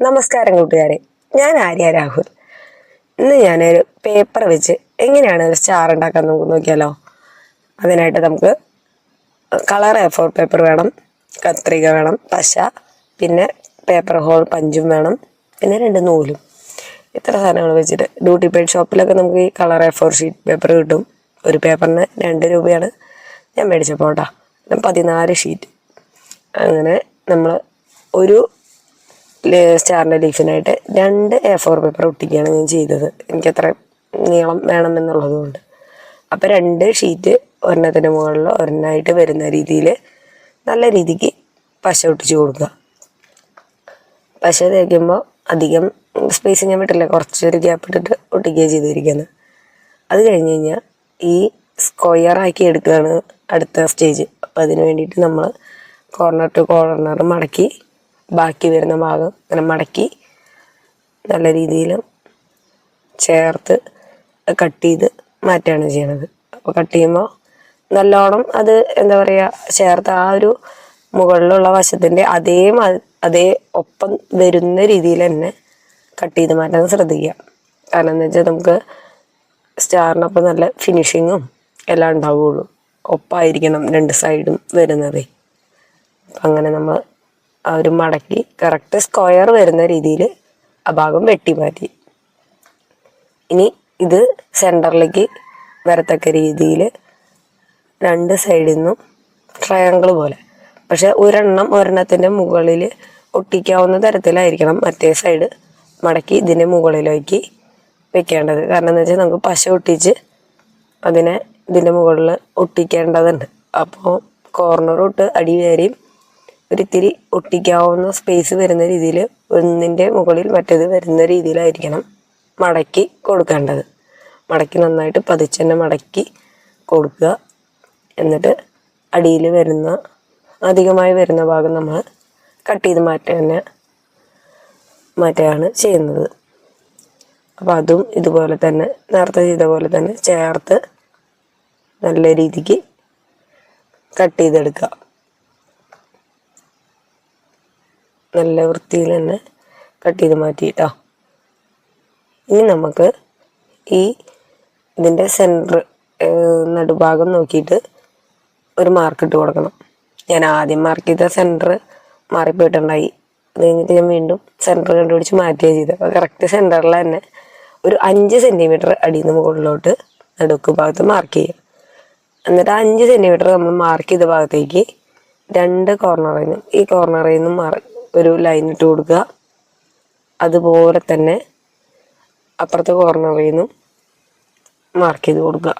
നമസ്കാരം കൂട്ടുകാരെ. ഞാൻ ആര്യ രാഹുൽ. ഇന്ന് ഞാനൊരു പേപ്പർ വെച്ച് എങ്ങനെയാണ് ഒരു സ്റ്റാർ ഉണ്ടാക്കാൻ നമുക്ക് നോക്കിയാലോ? അതിനായിട്ട് നമുക്ക് കളർ എ ഫോർ പേപ്പർ വേണം കത്രിക വേണം പശ പിന്നെ പേപ്പർ ഹോൾ പഞ്ചും വേണം പിന്നെ രണ്ട് നൂലും. ഇത്ര സാധനങ്ങൾ വെച്ചിട്ട് ഡ്യൂട്ടി പെയ്ഡ് ഷോപ്പിലൊക്കെ നമുക്ക് ഈ colour A four sheet paper കിട്ടും. ഒരു പേപ്പറിന് രണ്ട് രൂപയാണ്. ഞാൻ മേടിച്ചപ്പോൾ കേട്ടോ പതിനാല് ഷീറ്റ് അങ്ങനെ നമ്മൾ ഒരു സ്റ്റാറിന്റെ ലീഫിനായിട്ട് രണ്ട് എ ഫോർ പേപ്പർ ഒട്ടിക്കുകയാണ് ഞാൻ ചെയ്തത്. എനിക്ക് അത്ര നീളം വേണമെന്നുള്ളത് കൊണ്ട്. അപ്പോൾ രണ്ട് ഷീറ്റ് ഒരെണ്ണത്തിന്റെ മുകളിൽ ഒരെണ്ണമായിട്ട് വരുന്ന രീതിയിൽ നല്ല രീതിക്ക് പശ ഒട്ടിച്ച് കൊടുക്കുക. പശ തേക്കുമ്പോൾ അധികം സ്പേസ് ഞാൻ വിട്ടില്ല. കുറച്ചൊരു ഗ്യാപ്പ് ഇട്ടിട്ട് ഒട്ടിക്കുകയാണ് ചെയ്തിരിക്കുന്നത്. അത് കഴിഞ്ഞ് കഴിഞ്ഞാൽ ഈ സ്ക്വയർ ആക്കി എടുക്കുകയാണ് അടുത്ത സ്റ്റേജ് അപ്പോൾ അതിന് വേണ്ടിയിട്ട് നമ്മൾ കോർണർ ടു കോർണർ മടക്കി ബാക്കി വരുന്ന ഭാഗം ഇങ്ങനെ മടക്കി നല്ല രീതിയിൽ ചേർത്ത് കട്ട് ചെയ്ത് മാറ്റുകയാണ് ചെയ്യണത്. അപ്പോൾ കട്ട് ചെയ്യുമ്പോൾ നല്ലോണം അത് എന്താ പറയുക ചേർത്ത് ആ ഒരു മുകളിലുള്ള വശത്തിന്റെ അതേ അതേ ഒപ്പം വരുന്ന രീതിയിൽ തന്നെ കട്ട് ചെയ്ത് മാറ്റാൻ ശ്രദ്ധിക്കുക. കാരണം എന്താ വെച്ചാൽ നമുക്ക് സ്റ്റാറിനൊപ്പം നല്ല ഫിനിഷിങ്ങും എല്ലാം ഉണ്ടാവുകയുള്ളൂ. ഒപ്പായിരിക്കണം രണ്ട് സൈഡും വരുന്നത്. അപ്പം അങ്ങനെ നമ്മൾ ഒരു മടക്കി കറക്റ്റ് സ്ക്വയർ വരുന്ന രീതിയിൽ ആ ഭാഗം വെട്ടി മാറ്റി. ഇനി ഇത് സെന്ററിലേക്ക് വരത്തക്ക രീതിയിൽ രണ്ട് സൈഡിൽ നിന്നും ട്രയാങ്കിൾ പോലെ. പക്ഷേ ഒരെണ്ണം ഒരെണ്ണത്തിന്റെ മുകളിൽ ഒട്ടിക്കാവുന്ന തരത്തിലായിരിക്കണം മറ്റേ സൈഡ് മടക്കി ഇതിന്റെ മുകളിലേക്ക് വെക്കേണ്ടത്. കാരണം എന്താ വെച്ചാൽ നമുക്ക് പശ ഒട്ടിച്ച് അതിനെ ഇതിന്റെ മുകളിൽ ഒട്ടിക്കേണ്ടതുണ്ട്. അപ്പോൾ കോർണർ തൊട്ട് അടി വരെയും ഒരിത്തിരി ഒട്ടിക്കാവുന്ന സ്പേസ് വരുന്ന രീതിയിൽ ഒന്നിന്റെ മുകളിൽ മറ്റേത് വരുന്ന രീതിയിലായിരിക്കണം മടക്കി കൊടുക്കേണ്ടത്. മടക്കി നന്നായിട്ട് പതിച്ച് തന്നെ മടക്കി കൊടുക്കുക. എന്നിട്ട് അടിയിൽ വരുന്ന അധികമായി വരുന്ന ഭാഗം നമ്മൾ കട്ട് ചെയ്ത് മാറ്റുക തന്നെ മാറ്റുകയാണ് ചെയ്യുന്നത്. അപ്പോൾ അതും ഇതുപോലെ തന്നെ നേരത്തെ ചെയ്ത പോലെ തന്നെ ചേർത്ത് നല്ല രീതിക്ക് കട്ട് ചെയ്തെടുക്കുക. നല്ല വൃത്തിയിൽ തന്നെ കട്ട് ചെയ്ത് മാറ്റിയിട്ടോ. ഇനി നമുക്ക് ഈ ഇതിന്റെ സെന്റർ നടുഭാഗം നോക്കിയിട്ട് ഒരു മാർക്ക് ഇട്ട് കൊടുക്കണം. ഞാൻ ആദ്യം മാർക്ക് ചെയ്ത സെന്റർ മാറിപ്പോയിട്ടുണ്ടായി. അത് കഴിഞ്ഞിട്ട് ഞാൻ വീണ്ടും സെന്റർ കണ്ടുപിടിച്ച് മാറ്റുകയാണ് ചെയ്തത് അപ്പോൾ കറക്റ്റ് സെന്ററിൽ തന്നെ ഒരു അഞ്ച് സെന്റിമീറ്റർ അടിയിൽ നിന്ന് മുകളിലോട്ട് നടുക്ക് ഭാഗത്ത് മാർക്ക് ചെയ്യുക. എന്നിട്ട് അഞ്ച് സെന്റിമീറ്റർ നമ്മൾ മാർക്ക് ചെയ്ത ഭാഗത്തേക്ക് രണ്ട് കോർണറിൽ നിന്നും ഈ കോർണറിൽ നിന്നും മാറി ഒരു ലൈൻ ഇട്ട് കൊടുക്കുക. അതുപോലെ തന്നെ അപ്പുറത്തെ കോർണറിൽ നിന്നും മാർക്ക് ചെയ്ത് കൊടുക്കുക.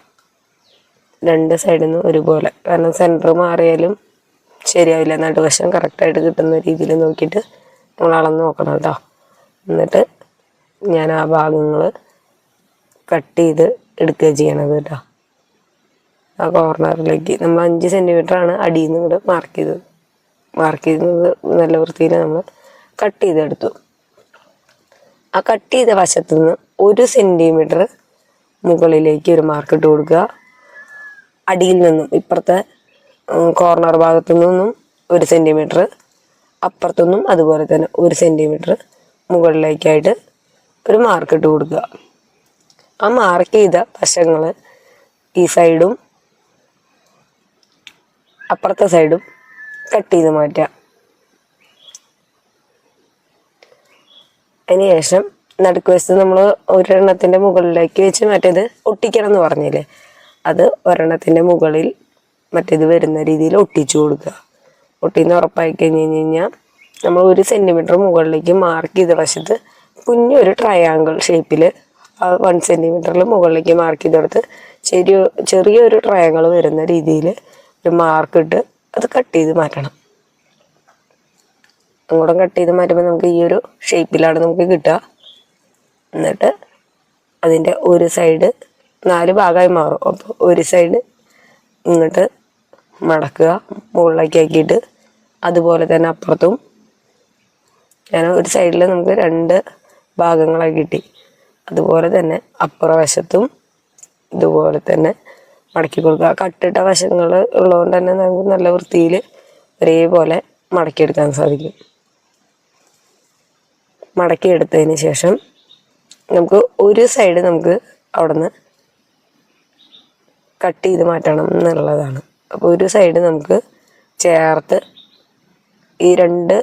രണ്ട് സൈഡിൽ നിന്നും ഒരുപോലെ. കാരണം സെന്റർ മാറിയാലും ശരിയാവില്ല. നടുവശം കറക്റ്റായിട്ട് കിട്ടുന്ന രീതിയിൽ നോക്കിയിട്ട് നമ്മൾ അളന്ന് നോക്കണം കേട്ടോ. എന്നിട്ട് ഞാൻ ആ ഭാഗങ്ങൾ കട്ട് ചെയ്ത് എടുക്കുക ചെയ്യണത് കേട്ടോ. ആ കോർണറിലേക്ക് നമ്മൾ അഞ്ച് സെന്റിമീറ്റർ ആണ് അടിയിൽ നിന്ന് ഇവിടെ മാർക്ക് ചെയ്തത്. മാർക്ക് ചെയ്യുന്നത് നല്ല വൃത്തിയിൽ നമ്മൾ കട്ട് ചെയ്തെടുത്തു. ആ കട്ട് ചെയ്ത വശത്തു നിന്ന് ഒരു സെന്റിമീറ്റർ മുകളിലേക്ക് ഒരു മാർക്ക് ഇട്ട് കൊടുക്കുക. അടിയിൽ നിന്നും ഇപ്പുറത്തെ കോർണർ ഭാഗത്തു നിന്നും ഒരു സെന്റിമീറ്റർ അപ്പുറത്തുനിന്നും അതുപോലെ തന്നെ ഒരു സെന്റിമീറ്റർ മുകളിലേക്കായിട്ട് ഒരു മാർക്ക് ഇട്ട് കൊടുക്കുക. ആ മാർക്ക് ചെയ്ത വശങ്ങൾ ഈ സൈഡും അപ്പുറത്തെ സൈഡും കട്ട് ചെയ്ത് മാറ്റുക അതിനുശേഷം നടുക്ക് വശത്ത് നമ്മൾ ഒരെണ്ണത്തിന്റെ മുകളിലേക്ക് വെച്ച് മറ്റേത് ഒട്ടിക്കണം എന്ന് പറഞ്ഞില്ലേ? അത് ഒരെണ്ണത്തിന്റെ മുകളിൽ മറ്റേത് വരുന്ന രീതിയിൽ ഒട്ടിച്ചു കൊടുക്കുക. ഒട്ടിന്ന് ഉറപ്പായി കഴിഞ്ഞ് കഴിഞ്ഞ് കഴിഞ്ഞാൽ നമ്മൾ ഒരു സെന്റിമീറ്റർ മുകളിലേക്ക് മാർക്ക് ചെയ്ത വശത്ത് കുഞ്ഞൊരു ട്രയാങ്കിൾ ഷേപ്പിൽ വൺ സെന്റിമീറ്ററിൽ മുകളിലേക്ക് മാർക്ക് ചെയ്തെടുത്ത് ചെറിയ ചെറിയൊരു ട്രയാങ്കിൾ വരുന്ന രീതിയിൽ ഒരു മാർക്ക് ഇട്ട് അത് കട്ട് ചെയ്ത് മാറ്റണം. അങ്ങോട്ടും കട്ട് ചെയ്ത് മാറ്റുമ്പോൾ നമുക്ക് ഈ ഒരു ഷേപ്പിലാണ് നമുക്ക് കിട്ടുക. എന്നിട്ട് അതിന്റെ ഒരു സൈഡ് നാല് ഭാഗമായി മാറും. അപ്പോൾ ഒരു സൈഡ് ഇങ്ങോട്ട് മടക്കുക മുകളിലേക്ക് ആക്കിയിട്ട് അതുപോലെ തന്നെ അപ്പുറത്തും ഞാൻ ഒരു സൈഡിൽ നമുക്ക് രണ്ട് ഭാഗങ്ങളായി കിട്ടി. അതുപോലെ തന്നെ അപ്പുറ വശത്തും ഇതുപോലെ തന്നെ മടക്കി കൊടുക്കുക. കട്ടിട്ട വശങ്ങൾ ഉള്ളതുകൊണ്ട് തന്നെ നമുക്ക് നല്ല വൃത്തിയിൽ ഒരേപോലെ മടക്കിയെടുക്കാൻ സാധിക്കും. മടക്കിയെടുത്തതിന് ശേഷം നമുക്ക് ഒരു സൈഡ് നമുക്ക് അവിടുന്ന് കട്ട് ചെയ്ത് മാറ്റണം എന്നുള്ളതാണ്. അപ്പോൾ ഒരു സൈഡ് നമുക്ക് ചേർത്ത് ഈ രണ്ട്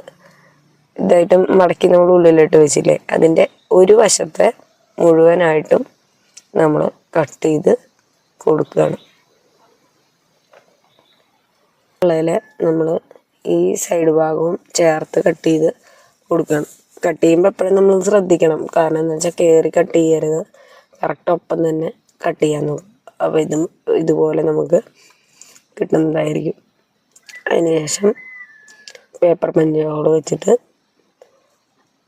ഇതായിട്ടും മടക്കി നമ്മൾ ഉള്ളിലിട്ട് വെച്ചില്ലേ അതിന്റെ ഒരു വശത്തെ മുഴുവനായിട്ടും നമ്മൾ കട്ട് ചെയ്ത് കൊടുക്കുകയാണ് ഉള്ളതിൽ നമ്മൾ ഈ സൈഡ് ഭാഗവും ചേർത്ത് കട്ട് ചെയ്ത് കൊടുക്കണം. കട്ട് ചെയ്യുമ്പോൾ എപ്പോഴും നമ്മൾ ശ്രദ്ധിക്കണം. കാരണം എന്താ വെച്ചാൽ കയറി കട്ട് ചെയ്യരുത്. കറക്റ്റ് ഒപ്പം തന്നെ കട്ട് ചെയ്യാൻ നോക്കും. അപ്പോൾ ഇതും ഇതുപോലെ നമുക്ക് കിട്ടുന്നതായിരിക്കും. അതിനുശേഷം പേപ്പർ പഞ്ചോട് വെച്ചിട്ട്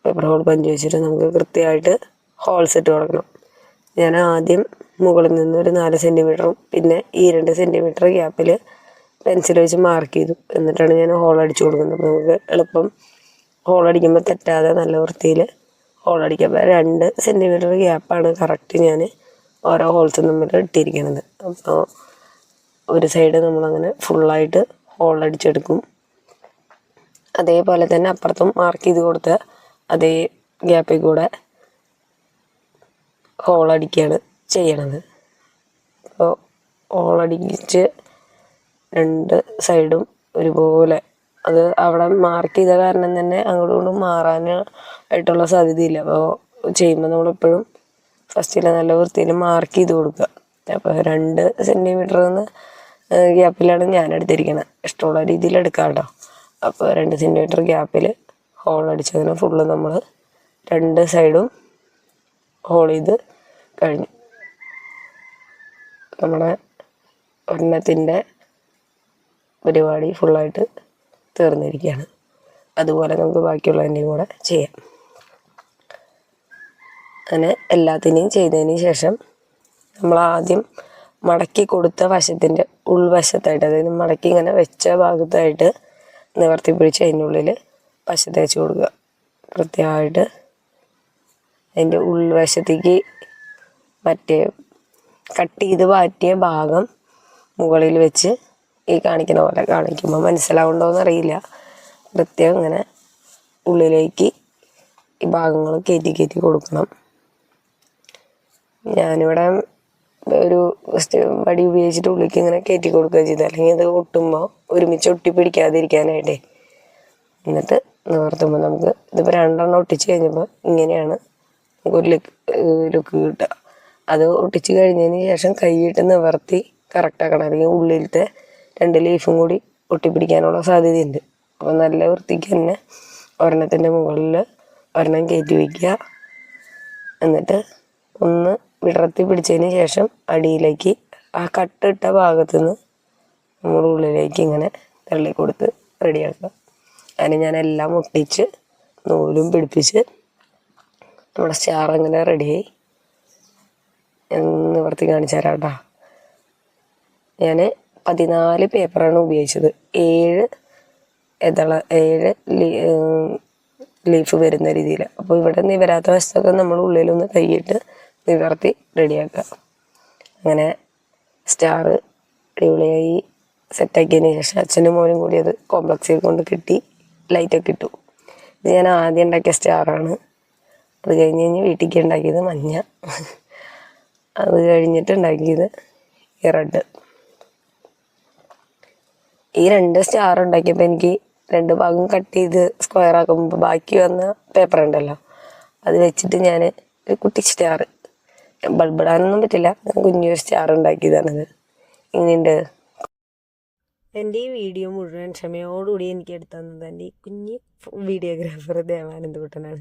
പേപ്പർ ഹോൾ പഞ്ച് വെച്ചിട്ട് നമുക്ക് കൃത്യമായിട്ട് ഹോൾസ് ഇട്ട് കൊടുക്കണം. ഞാൻ ആദ്യം മുകളിൽ നിന്ന് ഒരു നാല് സെന്റിമീറ്ററും പിന്നെ ഈ രണ്ട് സെന്റിമീറ്റർ ഗ്യാപ്പിൽ പെൻസിൽ വെച്ച് മാർക്ക് ചെയ്തു. എന്നിട്ടാണ് ഞാൻ ഹോൾ അടിച്ചു കൊടുക്കുന്നത്. അപ്പോൾ നമുക്ക് എളുപ്പം ഹോൾ അടിക്കുമ്പോൾ തെറ്റാതെ നല്ല വൃത്തിയിൽ ഹോൾ അടിക്കാം. അപ്പോൾ രണ്ട് സെന്റിമീറ്റർ ഗ്യാപ്പാണ് കറക്റ്റ് ഞാൻ ഓരോ ഹോൾസും തമ്മിൽ ഇട്ടിരിക്കുന്നത്. അപ്പോൾ ഒരു സൈഡ് നമ്മളങ്ങനെ ഫുള്ളായിട്ട് ഹോൾ അടിച്ചെടുക്കും. അതേപോലെ തന്നെ അപ്പുറത്തും മാർക്ക് ചെയ്ത് കൊടുത്ത് അതേ ഗ്യാപ്പിൽ കൂടെ ഹോൾ അടിക്കുകയാണ് ചെയ്യണത്. അപ്പോൾ ഹോളടിച്ച് രണ്ട് സൈഡും ഒരുപോലെ. അത് അവിടെ മാർക്ക് ചെയ്ത കാരണം തന്നെ അങ്ങോട്ടും ഇങ്ങോട്ടും മാറാൻ ആയിട്ടുള്ള സാധ്യതയില്ല. അപ്പോൾ ചെയ്യുമ്പോൾ നമ്മളെപ്പോഴും ഫസ്റ്റിൽ നല്ല വൃത്തിയിൽ മാർക്ക് ചെയ്ത് കൊടുക്കുക. അപ്പോൾ രണ്ട് സെന്റിമീറ്റർ എന്ന് ഗ്യാപ്പിലാണ് ഞാൻ എടുത്തിരിക്കുന്നത് ഇഷ്ടമുള്ള രീതിയിൽ എടുക്കാം കേട്ടോ. അപ്പോൾ രണ്ട് സെന്റിമീറ്റർ ഗ്യാപ്പിൽ ഹോൾ അടിച്ചതിന് ഫുള്ള് നമ്മൾ രണ്ട് സൈഡും ഹോൾ ചെയ്ത് കഴിഞ്ഞു. നമ്മുടെ ഒരെണ്ണത്തിന്റെ പരിപാടി ഫുള്ളായിട്ട് തീർന്നിരിക്കുകയാണ്. അതുപോലെ നമുക്ക് ബാക്കിയുള്ളതിന്റെയും കൂടെ ചെയ്യാം. അങ്ങനെ എല്ലാത്തിനെയും ചെയ്തതിന് ശേഷം നമ്മൾ ആദ്യം മടക്കി കൊടുത്ത വശത്തിന്റെ ഉൾവശത്തായിട്ട് അതായത് മടക്കി ഇങ്ങനെ വെച്ച ഭാഗത്തായിട്ട് നിവർത്തി പിടിച്ച് അതിന്റെ ഉള്ളിൽ പശ കൊടുക്കുക. കൃത്യമായിട്ട് അതിന്റെ ഉൾവശത്തേക്ക് മറ്റേ കട്ട് ചെയ്ത് മാറ്റിയ ഭാഗം മുകളിൽ വെച്ച് ഈ കാണിക്കുന്ന പോലെ കാണിക്കുമ്പോൾ മനസ്സിലാവുണ്ടോയെന്ന് അറിയില്ല കൃത്യം ഇങ്ങനെ ഉള്ളിലേക്ക് ഈ ഭാഗങ്ങൾ കയറ്റി കയറ്റി കൊടുക്കണം. ഞാനിവിടെ ഒരു വടി ഉപയോഗിച്ചിട്ട് ഉള്ളിലേക്ക് ഇങ്ങനെ കയറ്റി കൊടുക്കുക ചെയ്തത് അല്ലെങ്കിൽ ഇത് ഒട്ടുമ്പോൾ ഒരുമിച്ച് ഒട്ടി പിടിക്കാതിരിക്കാനായിട്ടേ എന്നിട്ട് നിവർത്തുമ്പോൾ നമുക്ക് ഇതിപ്പോൾ രണ്ടെണ്ണം ഒട്ടിച്ച് കഴിഞ്ഞപ്പോൾ ഇങ്ങനെയാണ് നമുക്കൊരു ലുക്ക് ലുക്ക് കിട്ടുക. അത് ഒട്ടിച്ച് കഴിഞ്ഞതിന് ശേഷം കൈയിട്ട് നിവർത്തി കറക്റ്റ് ആക്കണം. അല്ലെങ്കിൽ ഉള്ളിലത്തെ രണ്ട് ലീഫും കൂടി ഒട്ടിപ്പിടിക്കാനുള്ള സാധ്യതയുണ്ട്. അപ്പോൾ നല്ല വൃത്തിക്ക് തന്നെ ഒരെണ്ണത്തിന്റെ മുകളിൽ ഒരെണ്ണം കയറ്റി വയ്ക്കുക എന്നിട്ട് ഒന്ന് വിടർത്തി പിടിച്ചതിന് ശേഷം അടിയിലേക്ക് ആ കട്ടിട്ട ഭാഗത്ത് നിന്ന് നമ്മുടെ ഉള്ളിലേക്ക് ഇങ്ങനെ തള്ളി കൊടുത്ത് റെഡിയാക്കുക അതിന് ഞാൻ എല്ലാം ഒട്ടിച്ച് നൂലും പിടിപ്പിച്ച് നമ്മുടെ സ്റ്റാർ അങ്ങനെ റെഡിയായി നിവർത്തി കാണിച്ചു തരാം കേട്ടോ ഞാൻ പതിനാല് പേപ്പറാണ് ഉപയോഗിച്ചത്. ഏഴ് ഇതള ഏഴ് ലീഫ് വരുന്ന രീതിയിൽ അപ്പോൾ ഇവിടെ നിവരാത്ത വശത്തൊക്കെ നമ്മൾ ഉള്ളിലൊന്ന് കൈയിട്ട് നിവർത്തി റെഡിയാക്കുക അങ്ങനെ സ്റ്റാർ അടിപൊളിയായി സെറ്റാക്കിയതിന് ശേഷം അച്ഛനും മോനും കൂടി അത് കോംപ്ലക്സിൽ കൊണ്ട് കിട്ടി ലൈറ്റൊക്കെ ഇട്ടു. ഇത് ഞാൻ ആദ്യം ഉണ്ടാക്കിയ സ്റ്റാറാണ് അത് കഴിഞ്ഞ് കഴിഞ്ഞ് വീട്ടിലേക്ക് ഉണ്ടാക്കിയത് മഞ്ഞ. അത് കഴിഞ്ഞിട്ട് ഉണ്ടാക്കിയത് ഈ റെഡ്. ഈ രണ്ട് സ്റ്റാർ ഉണ്ടാക്കിയപ്പോൾ എനിക്ക് രണ്ട് ഭാഗം കട്ട് ചെയ്ത് സ്ക്വയർ ആക്കുമ്പോൾ ബാക്കി വന്ന പേപ്പർ ഉണ്ടല്ലോ അത് വെച്ചിട്ട് ഞാൻ ഒരു കുട്ടി സ്റ്റാർ. ബൾബിടാനൊന്നും പറ്റില്ല ഞാൻ കുഞ്ഞൊരു സ്റ്റാർ ഉണ്ടാക്കിയതാണത് ഇങ്ങനെയുണ്ട് എന്റെ ഈ വീഡിയോ മുഴുവൻ ക്ഷമയോടുകൂടി എനിക്ക് എടുത്തു തന്നത് എന്റെ ഈ കുഞ്ഞ് വീഡിയോഗ്രാഫർ ദേവാനന്ദ കുട്ടനാണ്.